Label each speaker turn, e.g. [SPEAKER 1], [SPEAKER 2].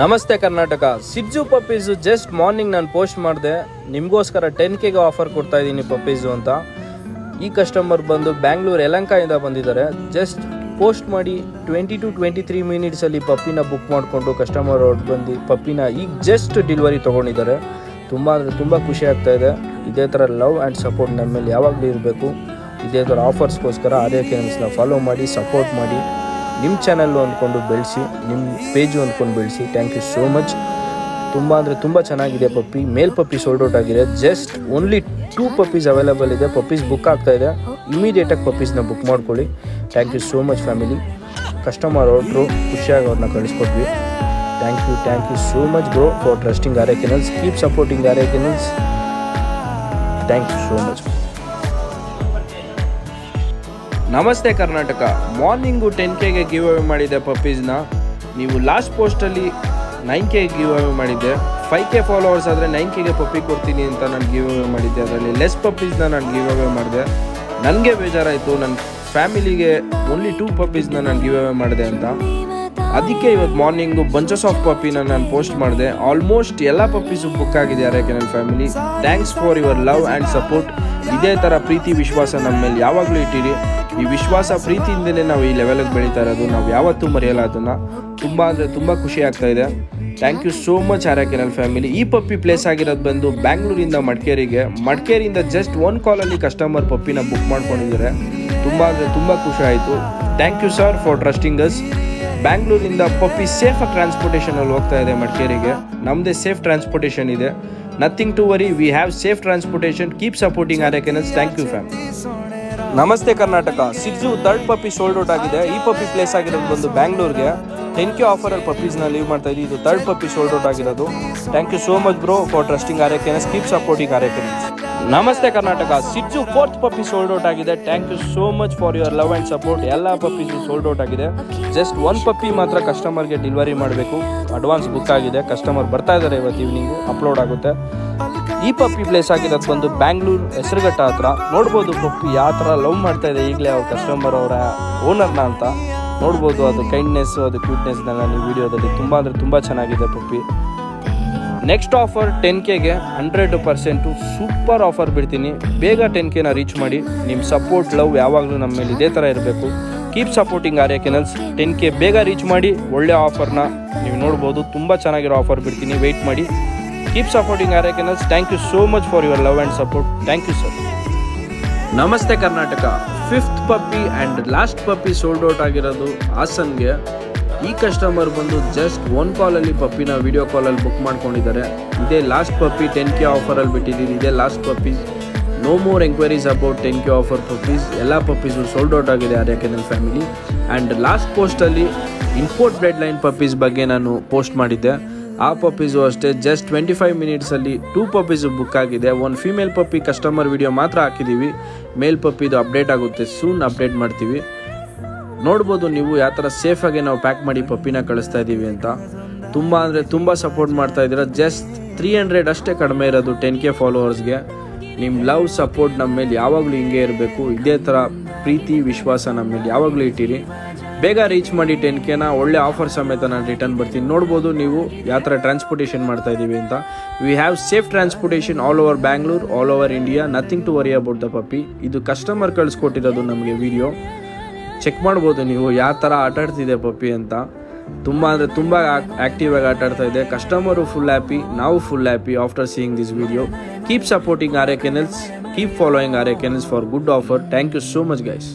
[SPEAKER 1] ನಮಸ್ತೆ Karnataka. Sijju puppies just morning ನಾನು post ಮಾಡಿದೆ. ನಿಮಗೋಸ್ಕರ ಟೆನ್ ಕೆಗೆ ಆಫರ್ ಕೊಡ್ತಾ ಇದ್ದೀನಿ ಪಪ್ಪೀಸು ಅಂತ. ಈ ಕಸ್ಟಮರ್ ಬಂದು ಬ್ಯಾಂಗ್ಳೂರು ಯಲಂಕಾಯಿಂದ ಬಂದಿದ್ದಾರೆ. ಜಸ್ಟ್ ಪೋಸ್ಟ್ ಮಾಡಿ ಟ್ವೆಂಟಿ ಟು ಟ್ವೆಂಟಿ ತ್ರೀ ಮಿನಿಟ್ಸಲ್ಲಿ ಪಪ್ಪಿನ ಬುಕ್ ಮಾಡಿಕೊಂಡು ಕಸ್ಟಮರ್ ಅವ್ರು ಬಂದು ಪಪ್ಪಿನ ಈಗ ಜಸ್ಟ್ ಡೆಲಿವರಿ ತೊಗೊಂಡಿದ್ದಾರೆ. ತುಂಬ ಅಂದರೆ ತುಂಬ ಖುಷಿ ಆಗ್ತಾ ಇದೆ. ಇದೇ ಥರ ಲವ್ ಆ್ಯಂಡ್ ಸಪೋರ್ಟ್ ನಮ್ಮ ಮೇಲೆ ಯಾವಾಗಲೂ ಇರಬೇಕು. ಇದೇ ಥರ ಆಫರ್ಸ್ಗೋಸ್ಕರ ಅದೇ ಕೆಲಸನ ಫಾಲೋ ಮಾಡಿ ಸಪೋರ್ಟ್ ಮಾಡಿ. ನಿಮ್ಮ ಚಾನಲ್ಲು ಅಂದ್ಕೊಂಡು ಬೆಳೆಸಿ, ನಿಮ್ಮ ಪೇಜು ಅಂದ್ಕೊಂಡು ಬೆಳೆಸಿ ಥ್ಯಾಂಕ್ ಯು ಸೋ ಮಚ್ ತುಂಬ ಅಂದರೆ ತುಂಬ ಚೆನ್ನಾಗಿದೆ puppy. Male puppy sold out ಆಗಿದೆ. Just only two puppies available ಇದೆ. ಪಪ್ಪೀಸ್ ಬುಕ್ ಆಗ್ತಾ ಇದೆ. ಇಮಿಡಿಯೇಟಾಗಿ ಪಪ್ಪೀಸ್ನ ಬುಕ್ ಮಾಡ್ಕೊಳ್ಳಿ. Thank you so much family customer ಹೊರಟರು ಖುಷಿಯಾಗಿ ಅವ್ರನ್ನ ಕಳಿಸ್ಕೊಟ್ವಿ thank you thank you so much bro for trusting our kennels keep supporting our kennels thank you so much ನಮಸ್ತೆ ಕರ್ನಾಟಕ. ಮಾರ್ನಿಂಗು ಟೆನ್ ಕೆಗೆ ಗಿವ್ ಅವೇ ಮಾಡಿದ್ದೆ ಪಪ್ಪೀಸ್ನ. ನೀವು ಲಾಸ್ಟ್ ಪೋಸ್ಟಲ್ಲಿ ನೈನ್ ಕೆ ಗಿವ್ ಅವೇ ಮಾಡಿದ್ದೆ. ಫೈವ್ ಕೆ ಫಾಲೋವರ್ಸ್ ಆದರೆ nine ಕೆಗೆ puppy ಕೊಡ್ತೀನಿ ಅಂತ ನಾನು ಗಿವ್ ಅವೇ ಮಾಡಿದ್ದೆ. ಅದರಲ್ಲಿ ಲೆಸ್ ಪಪ್ಪೀಸ್ನ ನಾನು ಗಿವ್ ಅವೇ ಮಾಡಿದೆ. ನನಗೆ ಬೇಜಾರಾಯಿತು. ನನ್ನ ಫ್ಯಾಮಿಲಿಗೆ ಓನ್ಲಿ ಟೂ ಪಪ್ಪೀಸ್ನ ನಾನು ಗಿವ್ ಅವೇ ಮಾಡಿದೆ ಅಂತ. ಅದಕ್ಕೆ ಇವತ್ತು ಮಾರ್ನಿಂಗು ಬಂಚಸ್ ಆಫ್ ಪಪ್ಪಿನ ನಾನು ಪೋಸ್ಟ್ ಮಾಡಿದೆ. ಆಲ್ಮೋಸ್ಟ್ ಎಲ್ಲ ಪಪ್ಪೀಸು ಬುಕ್ ಆಗಿದೆ ಯಾರಕ್ಕೆ ನನ್ನ family thanks for your love and support ಇದೇ ಥರ ಪ್ರೀತಿ, ವಿಶ್ವಾಸ ನಮ್ಮ ಮೇಲೆ ಯಾವಾಗಲೂ ಇಟ್ಟಿರಿ. ಈ ವಿಶ್ವಾಸ ಪ್ರೀತಿಯಿಂದಲೇ ನಾವು ಈ ಲೆವೆಲ್ಗೆ ಬೆಳೀತಾ ಇರೋದು, ನಾವು ಯಾವತ್ತೂ ಮರೆಯಲ್ಲ ಅದನ್ನು. ತುಂಬ ಅಂದರೆ ತುಂಬ ಖುಷಿ ಆಗ್ತಾ ಇದೆ. Thank you so much Arya kennel family ಈ ಪಪ್ಪಿ ಪ್ಲೇಸ್ ಆಗಿರೋದು ಬಂದು ಬ್ಯಾಂಗ್ಳೂರಿಂದ ಮಡಿಕೇರಿಗೆ. ಮಡಿಕೇರಿಯಿಂದ ಜಸ್ಟ್ ಒನ್ ಕಾಲಲ್ಲಿ ಕಸ್ಟಮರ್ ಪಪ್ಪಿನ ಬುಕ್ ಮಾಡ್ಕೊಂಡಿದ್ದಾರೆ. ತುಂಬ ಅಂದರೆ ತುಂಬ ಖುಷಿ ಆಯಿತು. Thank you sir for trusting us ಬ್ಯಾಂಗ್ಳೂರಿಂದ puppy ಸೇಫಾಗಿ ಟ್ರಾನ್ಸ್ಪೋರ್ಟೇಷನಲ್ಲಿ ಹೋಗ್ತಾ ಇದೆ ಮಡಿಕೇರಿಗೆ. ನಮ್ಮದೇ ಸೇಫ್ ಟ್ರಾನ್ಸ್ಪೋರ್ಟೇಷನ್ ಇದೆ. Nothing to worry we have safe transportation keep supporting our kennels thank you fam ನಮಸ್ತೆ Karnataka. Sijju third puppy sold out ಆಗಿದೆ. ಈ ಪಪ್ಪಿ ಪ್ಲೇಸ್ ಆಗಿರೋದು ಬಂದು ಬ್ಯಾಂಗ್ಳೂರ್ಗೆ. ಟೆನ್ ಕೆ ಆಫರಲ್ಲಿ ಪಪ್ಪೀಸ್ನ ಲೀವ್ ಮಾಡ್ತಾ ಇದ್ದೀವಿ. ಇದು ಥರ್ಡ್ ಪಪ್ಪಿ ಸೋಲ್ಡ್ ಔಟ್ ಆಗಿರೋದು. Thank you so much bro for trusting our skip keep supporting our ನಮಸ್ತೆ Karnataka. Sijju fourth puppy sold out ಆಗಿದೆ. Thank you so much for your love and support ಎಲ್ಲ puppies sold out ಆಗಿದೆ. Just one puppy ಮಾತ್ರ ಕಸ್ಟಮರ್ಗೆ delivery ಮಾಡಬೇಕು. Advance book ಆಗಿದೆ. Customer ಬರ್ತಾ ಇದ್ದಾರೆ ಇವತ್ತು ಈವ್ನಿಂಗು ಅಪ್ಲೋಡ್ ಆಗುತ್ತೆ. ಈ ಪಪ್ಪಿ ಪ್ಲೇಸ್ ಆಗಿರೋದು ಬಂದು ಬ್ಯಾಂಗ್ಳೂರು ಹೆಸರುಘಟ್ಟ ಹತ್ರ. ನೋಡ್ಬೋದು ಪಪ್ಪಿ ಯಾವ ಥರ ಲವ್ ಮಾಡ್ತಾ ಇದೆ ಈಗಲೇ ಅವ್ರ ಕಸ್ಟಮರ್ ಅವರ ಓನರ್ನ ಅಂತ. ನೋಡ್ಬೋದು ಅದು ಕೈಂಡ್ನೆಸ್ ಅದು ಕ್ಯೂಟ್ನೆಸ್ನೆಲ್ಲ ನೀವು ವಿಡಿಯೋದಲ್ಲಿ ತುಂಬ ಅಂದರೆ ತುಂಬ ಚೆನ್ನಾಗಿದೆ ಪಪ್ಪಿ ನೆಕ್ಸ್ಟ್ ಆಫರ್ ಟೆನ್ ಕೆಗೆ ಹಂಡ್ರೆಡ್ ಪರ್ಸೆಂಟು ಸೂಪರ್ ಆಫರ್ ಬಿಡ್ತೀನಿ. ಬೇಗ ಟೆನ್ ಕೆನ ರೀಚ್ ಮಾಡಿ. ನಿಮ್ಮ ಸಪೋರ್ಟ್ ಲವ್ ಯಾವಾಗಲೂ ನಮ್ಮ ಮೇಲೆ ಇದೇ ಥರ ಇರಬೇಕು. Keep supporting Arya kennels ten K ಬೇಗ ರೀಚ್ ಮಾಡಿ. ಒಳ್ಳೆ ಆಫರ್ನ ನೀವು ನೋಡ್ಬೋದು. ತುಂಬ ಚೆನ್ನಾಗಿರೋ ಆಫರ್ ಬಿಡ್ತೀನಿ. ವೆಯ್ಟ್ ಮಾಡಿ. Keep supporting our kennels thank you so much for your love and support thank you sir ನಮಸ್ತೆ Karnataka fifth puppy and last puppy sold out ಆಗಿರೋದು ಹಾಸನ್ಗೆ. ಈ ಕಸ್ಟಮರ್ ಬಂದು ಜಸ್ಟ್ ಒನ್ ಕಾಲಲ್ಲಿ ಪಪ್ಪಿನ ವಿಡಿಯೋ ಕಾಲಲ್ಲಿ ಬುಕ್ ಮಾಡ್ಕೊಂಡಿದ್ದಾರೆ. ಇದೇ ಲಾಸ್ಟ್ ಪಪ್ಪಿ ಟೆನ್ ಕೆ ಆಫರಲ್ಲಿ ಬಿಟ್ಟಿದ್ದೀನಿ. ಇದೇ last puppies no more enquiries about ten K offer puppies ಎಲ್ಲ ಪಪ್ಪೀಸು ಸೋಲ್ಡ್ ಔಟ್ ಆಗಿದೆ Arya kennel family and last ಪೋಸ್ಟಲ್ಲಿ import bread line puppies ಬಗ್ಗೆ ನಾನು ಪೋಸ್ಟ್ ಮಾಡಿದ್ದೆ. ಆ ಪಪ್ಪೀಸು ಅಷ್ಟೇ ಜಸ್ಟ್ ಟ್ವೆಂಟಿ ಫೈವ್ ಮಿನಿಟ್ಸಲ್ಲಿ ಟೂ ಪಪ್ಪೀಸು ಬುಕ್ ಆಗಿದೆ. ಒಂದು ಫೀಮೇಲ್ ಪಪ್ಪಿ ಕಸ್ಟಮರ್ ವಿಡಿಯೋ ಮಾತ್ರ ಹಾಕಿದ್ದೀವಿ ಮೇಲ್ ಪಪ್ಪಿದು ಅಪ್ಡೇಟ್ ಆಗುತ್ತೆ ಸೂನ್ ಅಪ್ಡೇಟ್ ಮಾಡ್ತೀವಿ. ನೋಡ್ಬೋದು ನೀವು ಯಾವ ಥರ ಸೇಫಾಗಿ ನಾವು ಪ್ಯಾಕ್ ಮಾಡಿ ಪಪ್ಪಿನ ಕಳಿಸ್ತಾ ಇದ್ದೀವಿ ಅಂತ. ತುಂಬ ಅಂದರೆ ತುಂಬ ಸಪೋರ್ಟ್ ಮಾಡ್ತಾ ಇದ್ದೀರಾ. ಜಸ್ಟ್ ತ್ರೀ ಹಂಡ್ರೆಡ್ ಅಷ್ಟೇ ಕಡಿಮೆ ಇರೋದು ಟೆನ್ ಕೆ ಫಾಲೋವರ್ಸ್ಗೆ ನಿಮ್ಮ ಲವ್ ಸಪೋರ್ಟ್ ನಮ್ಮ ಮೇಲೆ ಯಾವಾಗಲೂ ಹಿಂಗೆ ಇರಬೇಕು. ಇದೇ ಥರ ಪ್ರೀತಿ, ವಿಶ್ವಾಸ ನಮ್ಮ ಮೇಲೆ ಯಾವಾಗಲೂ ಇಟ್ಟಿರಿ. ಬೇಗ ರೀಚ್ ಮಾಡಿ ಟೆನ್ ಕೆನ ಒಳ್ಳೆ ಆಫರ್ ಸಮೇತ ನಾನು ರಿಟರ್ನ್ ಬರ್ತೀನಿ. ನೋಡ್ಬೋದು ನೀವು ಯಾವ ಥರ ಟ್ರಾನ್ಸ್ಪೋರ್ಟೇಷನ್ ಮಾಡ್ತಾ ಇದ್ದೀವಿ ಅಂತ. We have safe transportation all over Bangalore all over India nothing to worry about the puppy. ಇದು ಕಸ್ಟಮರ್ ಕಳಿಸ್ಕೊಟ್ಟಿರೋದು ನಮಗೆ ವಿಡಿಯೋ ಚೆಕ್ ಮಾಡ್ಬೋದು ನೀವು ಯಾವ ಥರ ಆಟಾಡ್ತಿದೆ ಪಪ್ಪಿ ಅಂತ. ತುಂಬ ಅಂದರೆ ತುಂಬ ಆ್ಯಕ್ಟಿವ್ ಆಗಿ ಆಟಾಡ್ತಾ ಇದೆ. ಕಸ್ಟಮರು ಫುಲ್ ಹ್ಯಾಪಿ ನಾವು full happy after seeing this video keep supporting Arya kennels keep following Arya kennels for good offer thank you so much guys